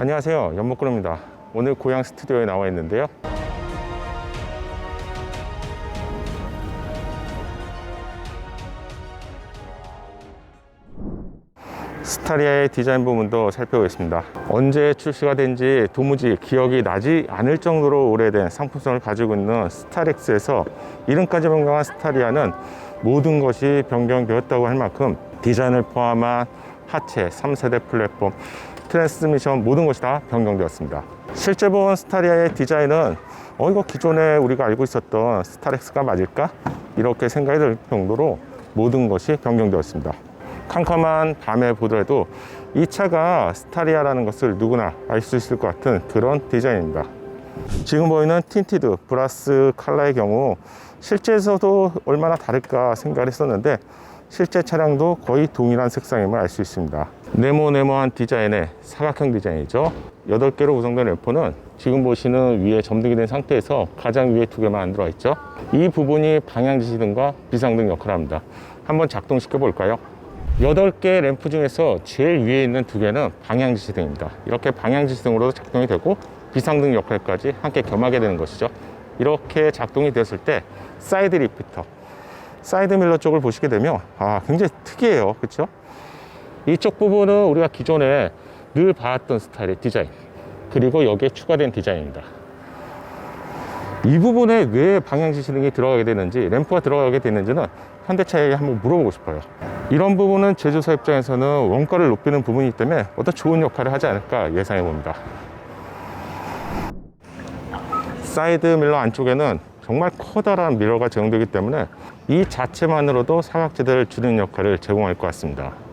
안녕하세요. 연목그룹입니다. 오늘 고향 스튜디오에 나와 있는데요. 스타리아의 디자인 부분도 살펴보겠습니다. 언제 출시가 된지 도무지 기억이 나지 않을 정도로 오래된 상품성을 가지고 있는 스타렉스에서 이름까지 변경한 스타리아는 모든 것이 변경되었다고 할 만큼 디자인을 포함한 하체, 3세대 플랫폼, 트랜스미션 모든 것이 다 변경되었습니다. 실제 본 스타리아의 디자인은 어 이거 기존에 우리가 알고 있었던 스타렉스가 맞을까? 이렇게 생각이 들 정도로 모든 것이 변경되었습니다. 캄캄한 밤에 보더라도 이 차가 스타리아라는 것을 누구나 알 수 있을 것 같은 그런 디자인입니다. 지금 보이는 틴티드 브라스 칼라의 경우 실제에서도 얼마나 다를까 생각을 했었는데 실제 차량도 거의 동일한 색상임을 알 수 있습니다. 네모네모한 디자인의 사각형 디자인이죠. 8개로 구성된 램프는 지금 보시는 위에 점등이 된 상태에서 가장 위에 두 개만 안 들어가 있죠. 이 부분이 방향 지시등과 비상등 역할을 합니다. 한번 작동시켜 볼까요? 8개 램프 중에서 제일 위에 있는 두 개는 방향 지시등입니다. 이렇게 방향 지시등으로 작동이 되고 비상등 역할까지 함께 겸하게 되는 것이죠. 이렇게 작동이 됐을 때 사이드 리피터, 사이드 밀러 쪽을 보시게 되면 아 굉장히 특이해요. 그렇죠? 이쪽 부분은 우리가 기존에 늘 봐왔던 스타일의 디자인 그리고 여기에 추가된 디자인입니다. 이 부분에 왜 방향 지 시등이 들어가게 되는지 램프가 들어가게 되는지는 현대차에게 한번 물어보고 싶어요. 이런 부분은 제조사 입장에서는 원가를 높이는 부분이기 때문에 어떤 좋은 역할을 하지 않을까 예상해 봅니다. 사이드 밀러 안쪽에는 정말 커다란 미러가 제공되기 때문에 이 자체만으로도 사각지대를 줄이는 역할을 제공할 것 같습니다.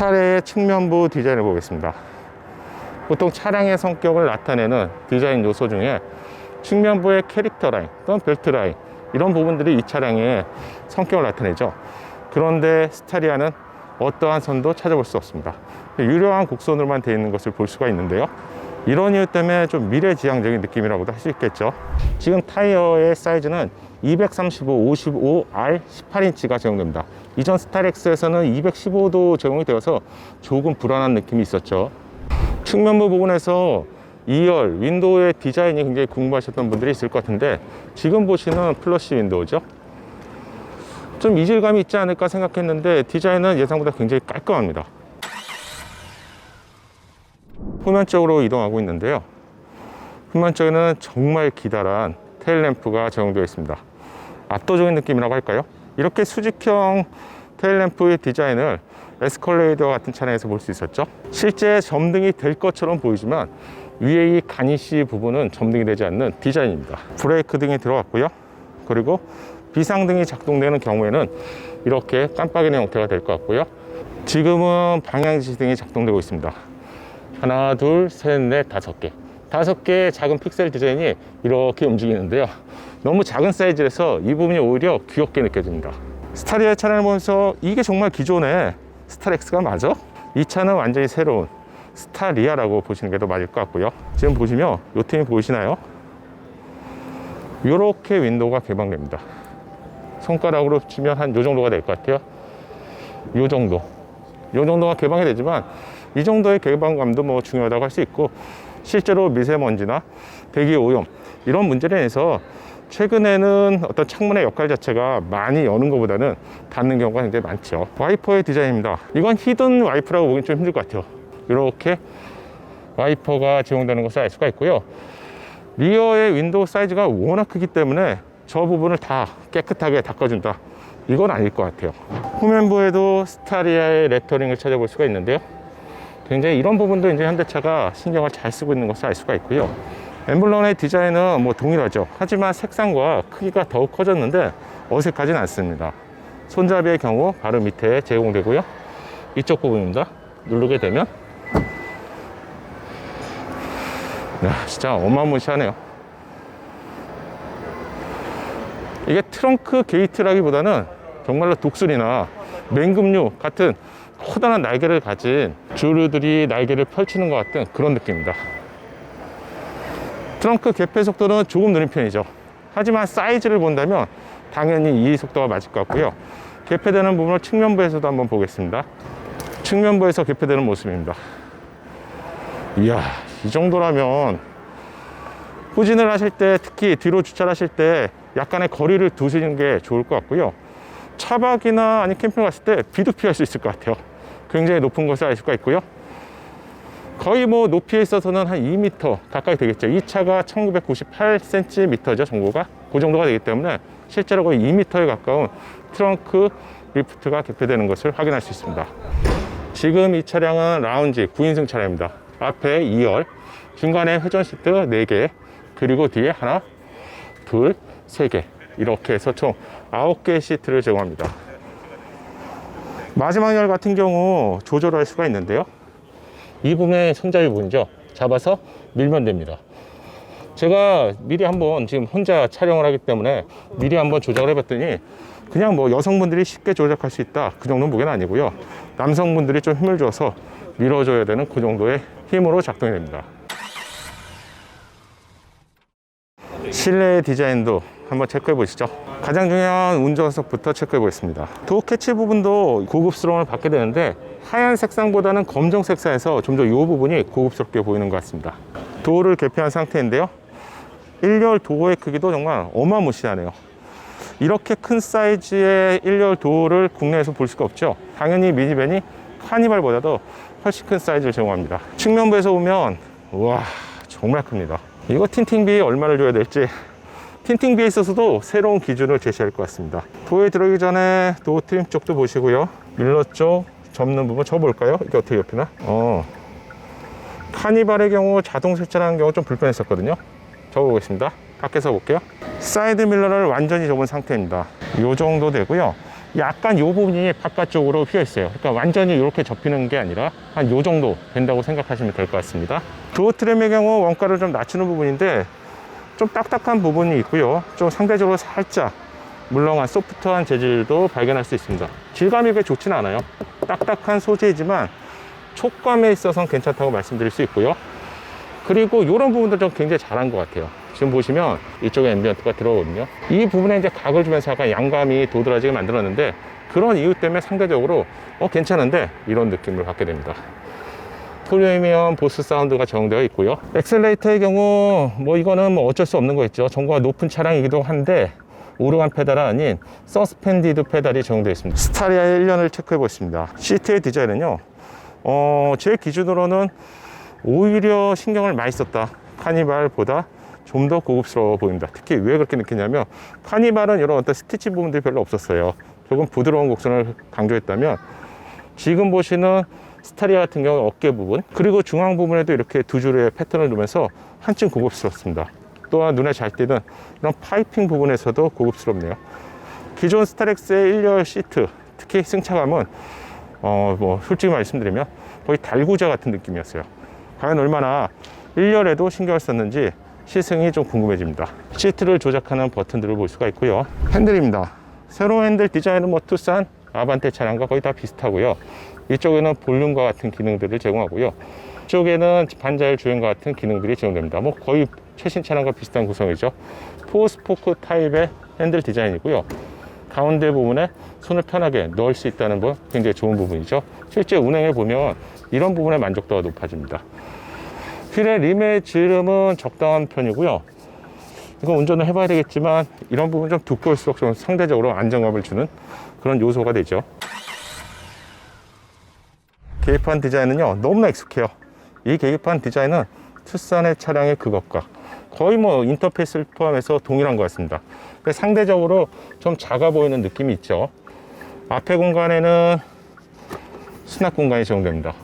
스타레의 측면부 디자인을 보겠습니다. 보통 차량의 성격을 나타내는 디자인 요소 중에 측면부의 캐릭터 라인 또는 벨트 라인 이런 부분들이 이 차량의 성격을 나타내죠. 그런데 스타리아는 어떠한 선도 찾아볼 수 없습니다. 유려한 곡선으로만 되어 있는 것을 볼 수가 있는데요. 이런 이유 때문에 좀 미래지향적인 느낌이라고도 할 수 있겠죠. 지금 타이어의 사이즈는 235, 55R 18인치가 제공됩니다. 이전 스타렉스에서는 215도 제공이 되어서 조금 불안한 느낌이 있었죠. 측면부 부분에서 2열 윈도우의 디자인이 굉장히 궁금하셨던 분들이 있을 것 같은데 지금 보시는 플러시 윈도우죠. 좀 이질감이 있지 않을까 생각했는데 디자인은 예상보다 굉장히 깔끔합니다. 후면 쪽으로 이동하고 있는데요. 후면 쪽에는 정말 기다란 테일램프가 제공되어 있습니다. 압도적인 느낌이라고 할까요? 이렇게 수직형 테일램프의 디자인을 에스컬레이더 같은 차량에서 볼 수 있었죠. 실제 점등이 될 것처럼 보이지만 위에 이 가니쉬 부분은 점등이 되지 않는 디자인입니다. 브레이크 등이 들어갔고요. 그리고 비상등이 작동되는 경우에는 이렇게 깜빡이는 형태가 될 것 같고요. 지금은 방향지시등이 작동되고 있습니다. 하나, 둘, 셋, 넷, 다섯 개. 다섯 개의 작은 픽셀 디자인이 이렇게 움직이는데요. 너무 작은 사이즈라서 이 부분이 오히려 귀엽게 느껴집니다. 스타리아 차량을 보면서 이게 정말 기존의 스타렉스가 맞아? 이 차는 완전히 새로운 스타리아라고 보시는 게 더 맞을 것 같고요. 지금 보시면 이 팀이 보이시나요? 이렇게 윈도우가 개방됩니다. 손가락으로 치면 한 요 정도가 될 것 같아요. 요 정도. 요 정도가 개방이 되지만 이 정도의 개방감도 뭐 중요하다고 할 수 있고 실제로 미세먼지나 대기 오염 이런 문제로 인해서 최근에는 어떤 창문의 역할 자체가 많이 여는 것보다는 닫는 경우가 굉장히 많죠. 와이퍼의 디자인입니다. 이건 히든 와이퍼라고 보기 좀 힘들 것 같아요. 이렇게 와이퍼가 제공되는 것을 알 수가 있고요. 리어의 윈도우 사이즈가 워낙 크기 때문에 저 부분을 다 깨끗하게 닦아준다. 이건 아닐 것 같아요. 후면부에도 스타리아의 레터링을 찾아볼 수가 있는데요. 굉장히 이런 부분도 이제 현대차가 신경을 잘 쓰고 있는 것을 알 수가 있고요. 엠블런의 디자인은 뭐 동일하죠. 하지만 색상과 크기가 더욱 커졌는데 어색하진 않습니다. 손잡이의 경우 바로 밑에 제공되고요. 이쪽 부분입니다. 누르게 되면 야, 진짜 어마무시하네요. 이게 트렁크 게이트라기보다는 정말로 독수리나 맹금류 같은 커다란 날개를 가진 조류들이 날개를 펼치는 것 같은 그런 느낌입니다. 트렁크 개폐 속도는 조금 느린 편이죠. 하지만 사이즈를 본다면 당연히 이 속도가 맞을 것 같고요. 개폐되는 부분을 측면부에서도 한번 보겠습니다. 측면부에서 개폐되는 모습입니다. 이야, 이 정도라면 후진을 하실 때 특히 뒤로 주차를 하실 때 약간의 거리를 두시는 게 좋을 것 같고요 차박이나 아니 캠핑 갔을 때 비도 피할 수 있을 것 같아요 굉장히 높은 곳에 알 수가 있고요 거의 뭐 높이에 있어서는 한 2m 가까이 되겠죠. 이 차가 1998cm죠 전고가? 그 정도가 되기 때문에 실제로 거의 2m에 가까운 트렁크 리프트가 개폐되는 것을 확인할 수 있습니다. 지금 이 차량은 라운지 9인승 차량입니다. 앞에 2열 중간에 회전 시트 4개 그리고 뒤에 하나 둘, 세 개. 이렇게 해서 총 아홉 개의 시트를 제공합니다. 마지막 열 같은 경우 조절할 수가 있는데요. 이 부분의 손잡이 부분이죠. 잡아서 밀면 됩니다. 제가 미리 한번 지금 혼자 촬영을 하기 때문에 미리 한번 조작을 해봤더니 그냥 뭐 여성분들이 쉽게 조작할 수 있다 그 정도 무게는 아니고요. 남성분들이 좀 힘을 줘서 밀어줘야 되는 그 정도의 힘으로 작동이 됩니다. 실내 디자인도 한번 체크해 보시죠. 가장 중요한 운전석부터 체크해 보겠습니다. 도어 캐치 부분도 고급스러움을 받게 되는데 하얀 색상보다는 검정 색상에서 좀 더 이 부분이 고급스럽게 보이는 것 같습니다. 도어를 개폐한 상태인데요. 1열 도어의 크기도 정말 어마무시하네요. 이렇게 큰 사이즈의 1열 도어를 국내에서 볼 수가 없죠. 당연히 미니밴이 카니발보다도 훨씬 큰 사이즈를 제공합니다. 측면부에서 보면 와 정말 큽니다. 이거 틴팅비 얼마를 줘야 될지 틴팅비에 있어서도 새로운 기준을 제시할 것 같습니다. 도어에 들어가기 전에 도어 트림 쪽도 보시고요. 밀러 쪽 접는 부분 접을까요? 이게 어떻게 접히나? 어. 카니발의 경우 자동 세차라는 경우 좀 불편했었거든요. 접어보겠습니다. 밖에서 볼게요. 사이드 밀러를 완전히 접은 상태입니다. 이 정도 되고요. 약간 이 부분이 바깥쪽으로 휘어 있어요. 그러니까 완전히 이렇게 접히는 게 아니라 한 이 정도 된다고 생각하시면 될 것 같습니다. 도어 트램의 경우 원가를 좀 낮추는 부분인데 좀 딱딱한 부분이 있고요. 좀 상대적으로 살짝 물렁한 소프트한 재질도 발견할 수 있습니다. 질감이 그렇게 좋지는 않아요. 딱딱한 소재이지만 촉감에 있어서는 괜찮다고 말씀드릴 수 있고요. 그리고 이런 부분도 좀 굉장히 잘한 것 같아요. 지금 보시면 이쪽에 앰비언트가 들어오거든요. 이 부분에 이제 각을 주면서 약간 양감이 도드라지게 만들었는데 그런 이유 때문에 상대적으로 어 괜찮은데 이런 느낌을 받게 됩니다. 프리미엄 보스 사운드가 적용되어 있고요. 엑셀레이터의 경우 뭐 이거는 뭐 어쩔 수 없는 거 있죠. 전고가 높은 차량이기도 한데 오르간 페달 아닌 서스펜디드 페달이 적용되어 있습니다. 스타리아의 1년을 체크해 보겠습니다. 시트의 디자인은요. 어, 제 기준으로는 오히려 신경을 많이 썼다. 카니발보다 좀 더 고급스러워 보입니다. 특히 왜 그렇게 느끼냐면 카니발은 이런 어떤 스티치 부분들이 별로 없었어요. 조금 부드러운 곡선을 강조했다면 지금 보시는 스타리아 같은 경우 어깨 부분 그리고 중앙 부분에도 이렇게 두 줄의 패턴을 두면서 한층 고급스럽습니다. 또한 눈에 잘 띄는 이런 파이핑 부분에서도 고급스럽네요. 기존 스타렉스의 1열 시트 특히 승차감은 어 뭐 솔직히 말씀드리면 거의 달구자 같은 느낌이었어요. 과연 얼마나 1열에도 신경을 썼는지 시승이 좀 궁금해집니다. 시트를 조작하는 버튼들을 볼 수가 있고요. 핸들입니다. 새로운 핸들 디자인은 뭐 투싼 아반떼 차량과 거의 다 비슷하고요. 이쪽에는 볼륨과 같은 기능들을 제공하고요. 이쪽에는 반자율 주행과 같은 기능들이 제공됩니다. 뭐 거의 최신 차량과 비슷한 구성이죠. 포스포크 타입의 핸들 디자인이고요. 가운데 부분에 손을 편하게 넣을 수 있다는 건 굉장히 좋은 부분이죠. 실제 운행해 보면 이런 부분의 만족도가 높아집니다. 휠의 림의 지름은 적당한 편이고요. 이거 운전을 해봐야 되겠지만 이런 부분 좀 두꺼울수록 좀 상대적으로 안정감을 주는 그런 요소가 되죠. 계기판 디자인은요 너무나 익숙해요. 이 계기판 디자인은 투싼의 차량의 그것과 거의 뭐 인터페이스를 포함해서 동일한 것 같습니다. 상대적으로 좀 작아 보이는 느낌이 있죠. 앞에 공간에는 수납 공간이 제공됩니다.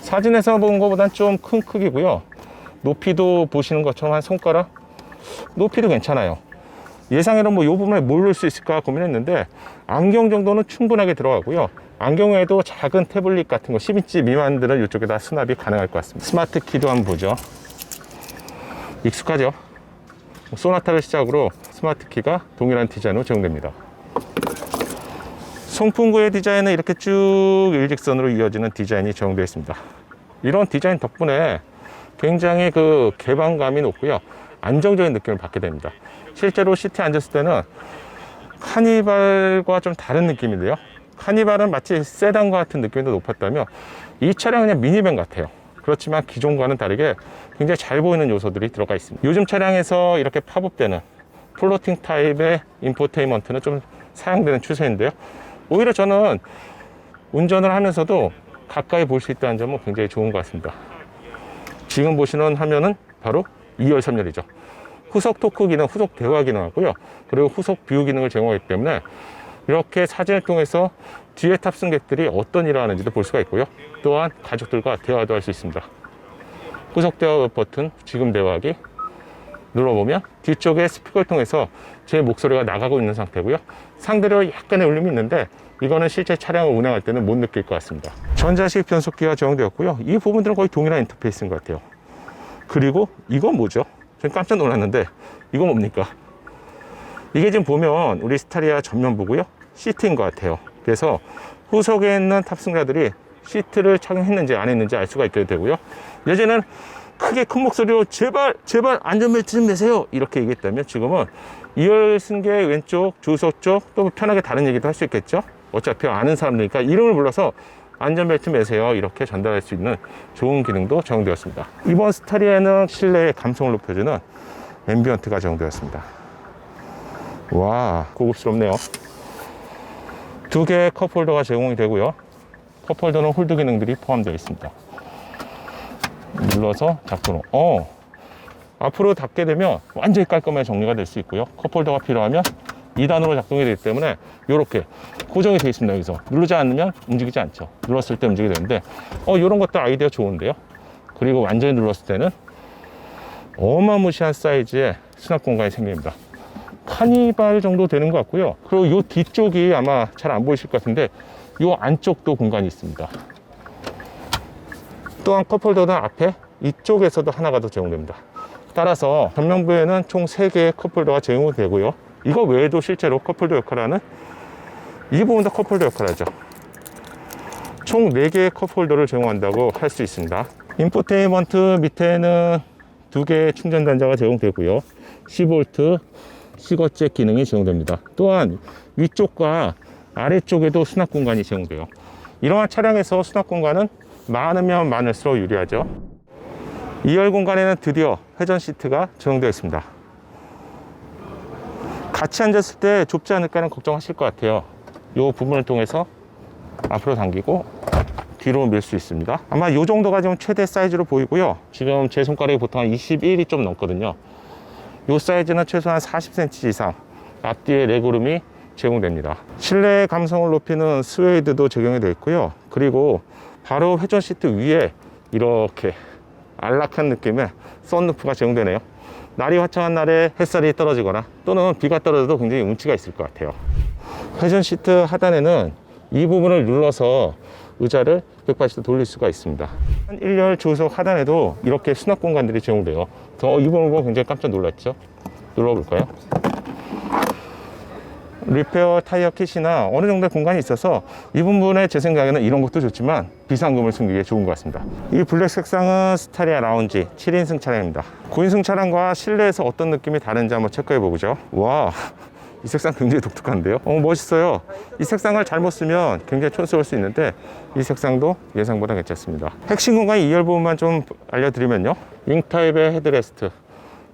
사진에서 본 것보단 좀 큰 크기고요. 높이도 보시는 것처럼 한 손가락 높이도 괜찮아요. 예상에는 뭐이 부분에 뭘 넣을 수 있을까 고민했는데 안경 정도는 충분하게 들어가고요. 안경 외에도 작은 태블릿 같은 거 10인치 미만들은 이쪽에다 수납이 가능할 것 같습니다. 스마트 키도 한번 보죠. 익숙하죠? 소나타를 시작으로 스마트 키가 동일한 디자인으로 제공됩니다. 송풍구의 디자인은 이렇게 쭉 일직선으로 이어지는 디자인이 적용되어 있습니다. 이런 디자인 덕분에 굉장히 그 개방감이 높고요. 안정적인 느낌을 받게 됩니다. 실제로 시트에 앉았을 때는 카니발과 좀 다른 느낌인데요. 카니발은 마치 세단과 같은 느낌도 높았다면 이 차량은 그냥 미니밴 같아요. 그렇지만 기존과는 다르게 굉장히 잘 보이는 요소들이 들어가 있습니다. 요즘 차량에서 이렇게 팝업되는 플로팅 타입의 인포테인먼트는 좀 사용되는 추세인데요. 오히려 저는 운전을 하면서도 가까이 볼 수 있다는 점은 굉장히 좋은 것 같습니다. 지금 보시는 화면은 바로 2열 3열이죠. 후속 토크 기능, 후속 대화 기능하고요. 그리고 후속 뷰 기능을 제공하기 때문에 이렇게 사진을 통해서 뒤에 탑승객들이 어떤 일을 하는지도 볼 수가 있고요. 또한 가족들과 대화도 할 수 있습니다. 후속 대화 버튼, 지금 대화하기 눌러보면 뒤쪽에 스피커를 통해서 제 목소리가 나가고 있는 상태고요. 상대로 약간의 울림이 있는데 이거는 실제 차량을 운행할 때는 못 느낄 것 같습니다. 전자식 변속기가 적용되었고요. 이 부분들은 거의 동일한 인터페이스인 것 같아요. 그리고 이건 뭐죠? 전 깜짝 놀랐는데 이거 뭡니까? 이게 지금 보면 우리 스타리아 전면부고요. 시트인 것 같아요. 그래서 후석에 있는 탑승자들이 시트를 착용했는지 안 했는지 알 수가 있게 되고요. 예전에는 크게 큰 목소리로 제발 제발 안전벨트 좀 매세요 이렇게 얘기했다면 지금은 2열 승객 왼쪽 조수석 쪽 또 편하게 다른 얘기도 할 수 있겠죠. 어차피 아는 사람들이니까 이름을 불러서 안전벨트 매세요 이렇게 전달할 수 있는 좋은 기능도 적용되었습니다. 이번 스타리아는 실내의 감성을 높여주는 앰비언트가 적용되었습니다. 와 고급스럽네요. 두 개의 컵홀더가 제공이 되고요. 컵홀더는 홀드 기능들이 포함되어 있습니다. 눌러서 닫고 어 앞으로 닫게 되면 완전히 깔끔하게 정리가 될 수 있고요. 컵홀더가 필요하면 2단으로 작동이 되기 때문에 이렇게 고정이 되어 있습니다. 여기서 누르지 않으면 움직이지 않죠. 눌렀을 때 움직이게 되는데 어 이런 것도 아이디어 좋은데요. 그리고 완전히 눌렀을 때는 어마무시한 사이즈의 수납 공간이 생깁니다. 카니발 정도 되는 것 같고요. 그리고 이 뒤쪽이 아마 잘 안 보이실 것 같은데 이 안쪽도 공간이 있습니다. 또한 컵홀더는 앞에 이쪽에서도 하나가 더 제공됩니다. 따라서 전면부에는 총 3개의 컵홀더가 제공이 되고요. 이거 외에도 실제로 컵홀더 역할을 하는 이 부분도 컵홀더 역할을 하죠. 총 4개의 컵홀더를 제공한다고 할 수 있습니다. 인포테인먼트 밑에는 두 개의 충전 단자가 제공되고요. 10V 시거잭 기능이 제공됩니다. 또한 위쪽과 아래쪽에도 수납 공간이 제공돼요. 이러한 차량에서 수납 공간은 많으면 많을수록 유리하죠. 2열 공간에는 드디어 회전 시트가 적용되어 있습니다. 같이 앉았을 때 좁지 않을까는 걱정하실 것 같아요. 이 부분을 통해서 앞으로 당기고 뒤로 밀 수 있습니다. 아마 이 정도가 지금 최대 사이즈로 보이고요. 지금 제 손가락이 보통 한 21이 좀 넘거든요. 이 사이즈는 최소한 40cm 이상 앞뒤에 레그룸이 제공됩니다. 실내 감성을 높이는 스웨이드도 적용이 되어 있고요. 그리고 바로 회전 시트 위에 이렇게 안락한 느낌의 썬루프가 제공되네요. 날이 화창한 날에 햇살이 떨어지거나 또는 비가 떨어져도 굉장히 운치가 있을 것 같아요. 회전 시트 하단에는 이 부분을 눌러서 의자를 180도 돌릴 수가 있습니다. 1열 조수석 하단에도 이렇게 수납 공간들이 제공돼요. 저이 부분 보고 굉장히 깜짝 놀랐죠? 눌러볼까요? 리페어 타이어 킷이나 어느 정도의 공간이 있어서 이 부분에 제 생각에는 이런 것도 좋지만 비상금을 숨기기에 좋은 것 같습니다. 이 블랙 색상은 스타리아 라운지 7인승 차량입니다. 9인승 차량과 실내에서 어떤 느낌이 다른지 한번 체크해 보죠. 와, 이 색상 굉장히 독특한데요. 어, 멋있어요. 이 색상을 잘못 쓰면 굉장히 촌스러울 수 있는데 이 색상도 예상보다 괜찮습니다. 핵심 공간 2열 부분만 좀 알려드리면요. 윙 타입의 헤드레스트.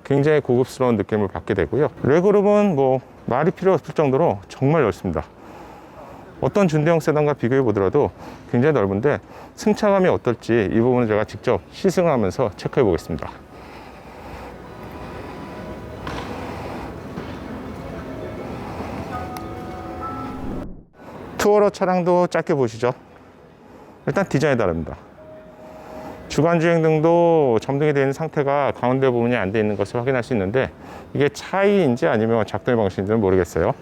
굉장히 고급스러운 느낌을 받게 되고요. 레그룸은 뭐 말이 필요 없을 정도로 정말 넓습니다. 어떤 준대형 세단과 비교해 보더라도 굉장히 넓은데 승차감이 어떨지 이 부분은 제가 직접 시승하면서 체크해 보겠습니다. 투어러 차량도 짧게 보시죠. 일단 디자인이 다릅니다. 주간 주행 등도 점등이 되어 있는 상태가 가운데 부분이 안 되어 있는 것을 확인할 수 있는데 이게 차이인지 아니면 작동의 방식인지는 모르겠어요.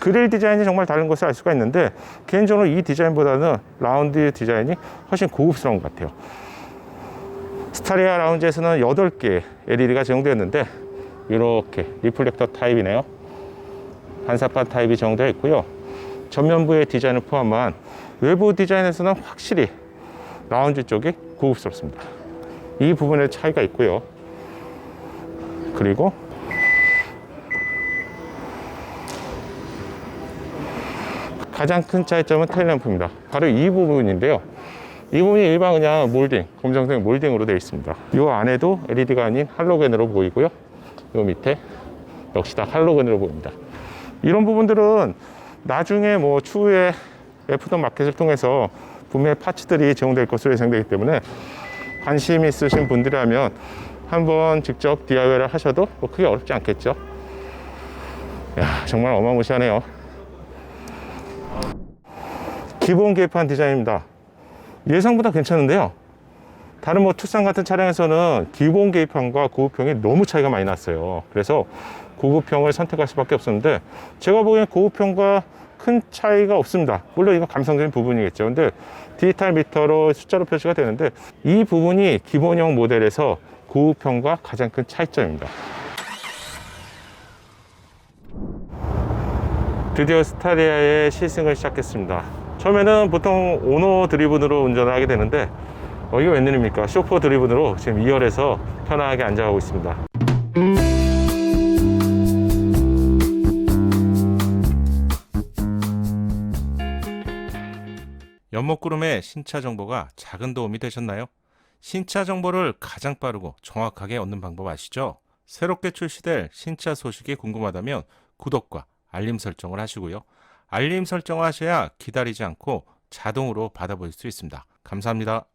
그릴 디자인이 정말 다른 것을 알 수가 있는데 개인적으로 이 디자인보다는 라운드 디자인이 훨씬 고급스러운 것 같아요. 스타리아 라운지에서는 8개 LED가 제공되었는데 이렇게 리플렉터 타입이네요. 반사판 타입이 제공되어 있고요. 전면부의 디자인을 포함한 외부 디자인에서는 확실히 라운지 쪽이 고급스럽습니다. 이 부분에 차이가 있고요. 그리고 가장 큰 차이점은 테일램프입니다. 바로 이 부분인데요. 이 부분이 일반 그냥 몰딩, 검정색 몰딩으로 되어 있습니다. 이 안에도 LED가 아닌 할로겐으로 보이고요. 이 밑에 역시 다 할로겐으로 보입니다. 이런 부분들은 나중에 뭐 추후에 F2 마켓을 통해서 분명히 파츠들이 제공될 것으로 예상되기 때문에 관심 있으신 분들이라면 한번 직접 DIY를 하셔도 뭐 크게 어렵지 않겠죠. 야, 정말 어마무시하네요. 기본 계판 디자인입니다. 예상보다 괜찮은데요. 다른 뭐 투싼 같은 차량에서는 기본 계기판과 고급형이 너무 차이가 많이 났어요. 그래서 고급형을 선택할 수밖에 없었는데 제가 보기엔 고급형과 큰 차이가 없습니다. 물론 이건 감성적인 부분이겠죠. 근데 디지털 미터로 숫자로 표시가 되는데 이 부분이 기본형 모델에서 고급형과 가장 큰 차이점입니다. 드디어 스타리아의 시승을 시작했습니다. 처음에는 보통 오너 드리븐으로 운전을 하게 되는데 어, 이게 웬일입니까? 쇼퍼 드리븐으로 지금 2열에서 편하게 앉아가고 있습니다. 연목구름의 신차 정보가 작은 도움이 되셨나요? 신차 정보를 가장 빠르고 정확하게 얻는 방법 아시죠? 새롭게 출시될 신차 소식이 궁금하다면 구독과 알림 설정을 하시고요. 알림 설정을 하셔야 기다리지 않고 자동으로 받아볼 수 있습니다. 감사합니다.